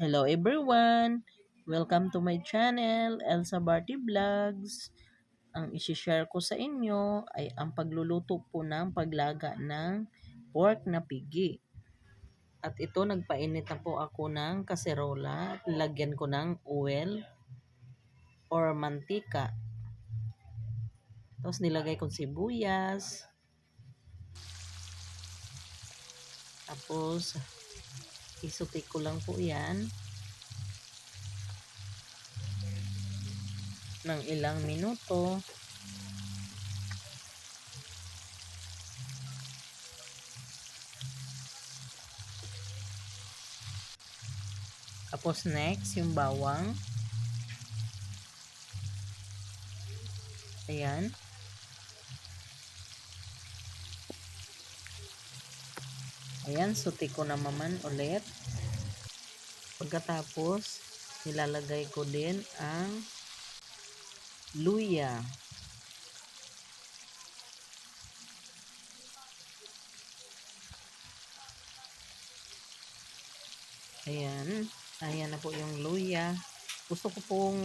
Hello everyone! Welcome to my channel, Elsa Barty Vlogs. Ang isi-share ko sa inyo ay ang pagluluto po ng paglaga ng pork na pigi. At ito, nagpainit na po ako ng kaserola. Lagyan ko ng oil or mantika. Tapos nilagay ko sibuyas. Tapos, isutik ko lang po yan. ng ilang minuto. Tapos next, yung bawang. Ayan. Ayan, suti ko na maman ulit. Pagkatapos, nilalagay ko din ang luya. Ayan. Ayan na po yung luya. Gusto ko pong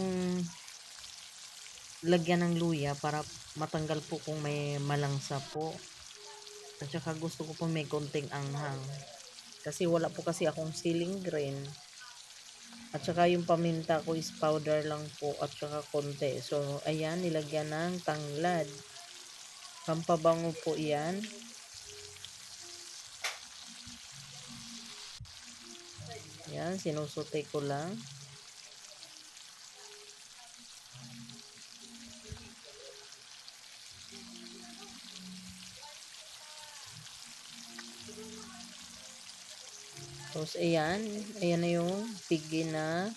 lagyan ng luya para matanggal po kung may malangsa po. At saka gusto ko po may konting anghang. Kasi wala po kasi akong ceiling green. At saka yung paminta ko is powder lang po at saka konti. So, ayan, nilagyan ng tanglad. Pampabango po yan. Ayan, sinusuti ko lang. Tapos, ayan. Ayan na yung pigi na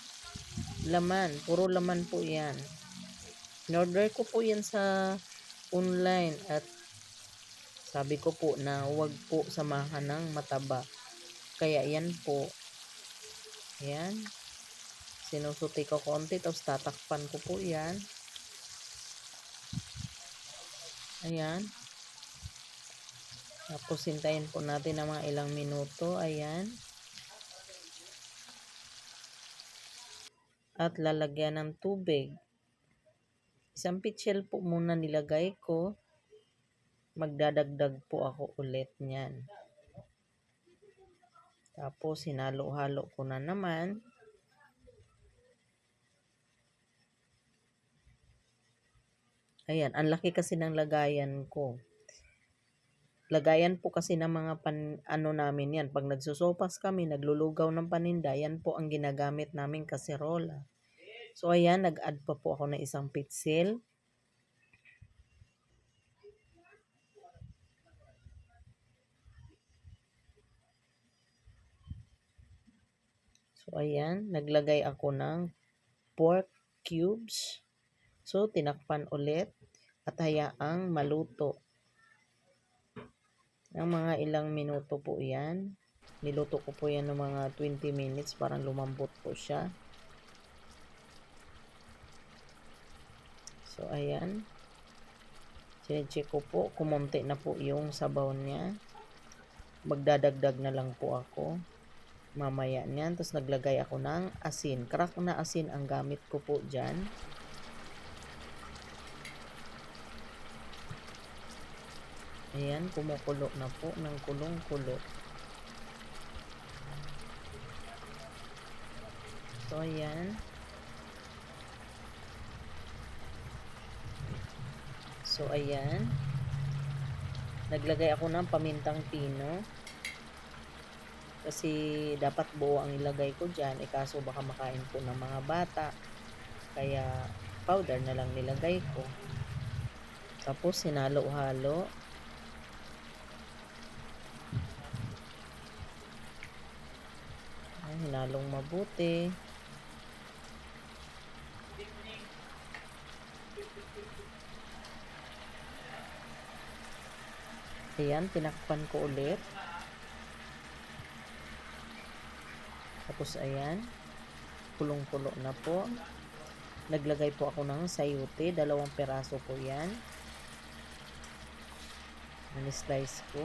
laman. Puro laman po yan. In-order ko po yan sa online at sabi ko po na huwag po samahan ng mataba. Kaya yan po. Ayan. Sinusuti ko konti tapos tatakpan ko po yan. Ayan. Tapos hintayin po natin ng mga ilang minuto. Ayan. At lalagyan ng tubig. Isang pitchel po muna nilagay ko. Magdadagdag po ako ulit niyan. Tapos hinalo-halo ko na naman. Ayan, ang laki kasi ng lagayan ko. Lagayan po kasi ng mga pan, ano namin yan. Pag nagsusopas kami, naglulugaw ng paninda, yan po ang ginagamit namin kaserola. So, ayan, nag-add pa po ako ng isang pitsil. So, ayan, naglagay ako ng pork cubes. So, tinakpan ulit at hayaang maluto. Ng mga ilang minuto po yan. Niluto ko po yan ng mga 20 minutes para lumambot po siya. So, ayan. Sinecheck ko po. Kumunti na po yung sabaw niya. Magdadagdag na lang po ako. Mamaya niyan. Tapos naglagay ako ng asin. Crack na asin ang gamit ko po dyan. Ayan, kumukulo na po ng kulong-kulo. So, ayan. So, ayan. Naglagay ako ng pamintang pino. Kasi dapat buo ang ilagay ko dyan. E kaso baka makain po ng mga bata. Kaya powder na lang nilagay ko. Tapos sinalo-halo. Ay, hinalong mabuti. Ayan, tinakpan ko ulit. Tapos ayan, kulong-kulo na po. Naglagay po ako ng sayote, dalawang peraso po yan. Ni-slice ko.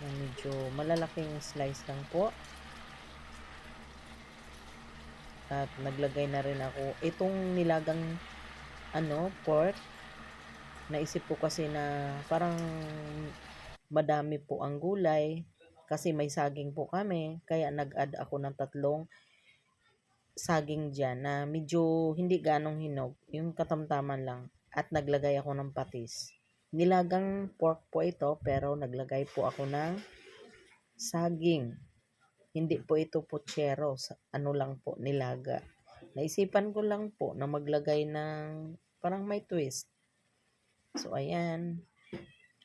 Medyo malalaking slice lang po. At naglagay na rin ako. Itong nilagang ano, pork. Naisip ko kasi na parang madami po ang gulay. Kasi may saging po kami. Kaya nag-add ako ng tatlong saging dyan na medyo hindi ganong hinog. Yung katamtaman lang. At naglagay ako ng patis. Nilagang pork po ito pero naglagay po ako ng saging. Hindi po ito puchero. Sa- Ano lang po, nilaga. Naisipan ko lang po na maglagay ng parang may twist. So, ayan.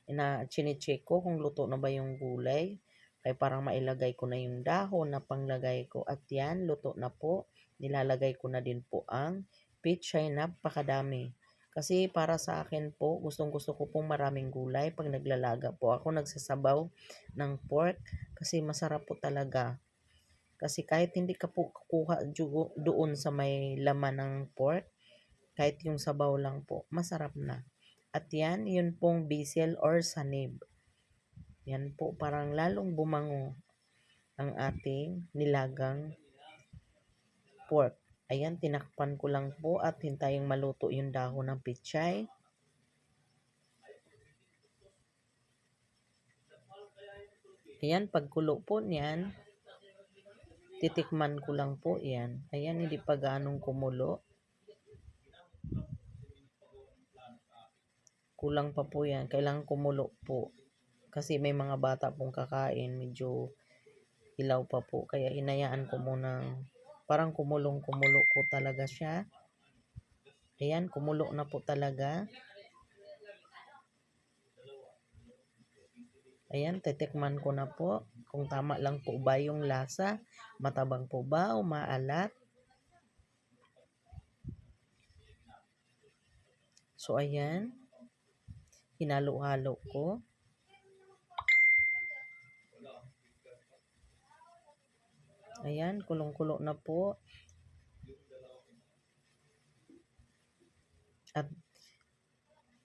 Ina, chine-check ko kung luto na ba yung gulay. Kaya parang mailagay ko na yung dahon na panglagay ko. At yan, luto na po. Nilalagay ko na din po ang pichay na pakadami. Kasi para sa akin po, gustong gusto ko pong maraming gulay pag naglalaga po. Ako nagsasabaw ng pork kasi masarap po talaga. Kasi kahit hindi ka po kukuha doon sa may laman ng pork, kahit yung sabaw lang po, masarap na. At yan, yun pong basil or sanib. Yan po, parang lalong bumango ang ating nilagang pork. Ayan, tinakpan ko lang po at hintayang maluto yung dahon ng pichay. Ayan, pagkulo po niyan, titikman ko lang po yan. Ayan, hindi pa ganong kumulo. Kulang pa po yan. Kailangan kumulo po. Kasi may mga bata pong kakain. Medyo ilaw pa po. Kaya hinayaan ko muna. Parang kumulong kumulo po talaga siya. Ayan, kumulo na po talaga. Ayan, titikman ko na po. Kung tama lang po ba yung lasa. Matabang po ba o maalat. So, ayan. Hinalo-halo ko. Ayan, kulong-kulo na po. At,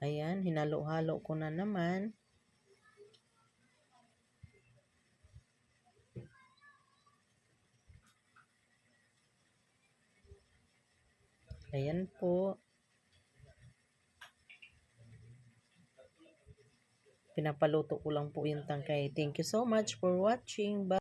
ayan, hinalo-halo ko na naman. Ayan po. Pinapaluto ko lang po yung tangkay. Thank you so much for watching. Bye.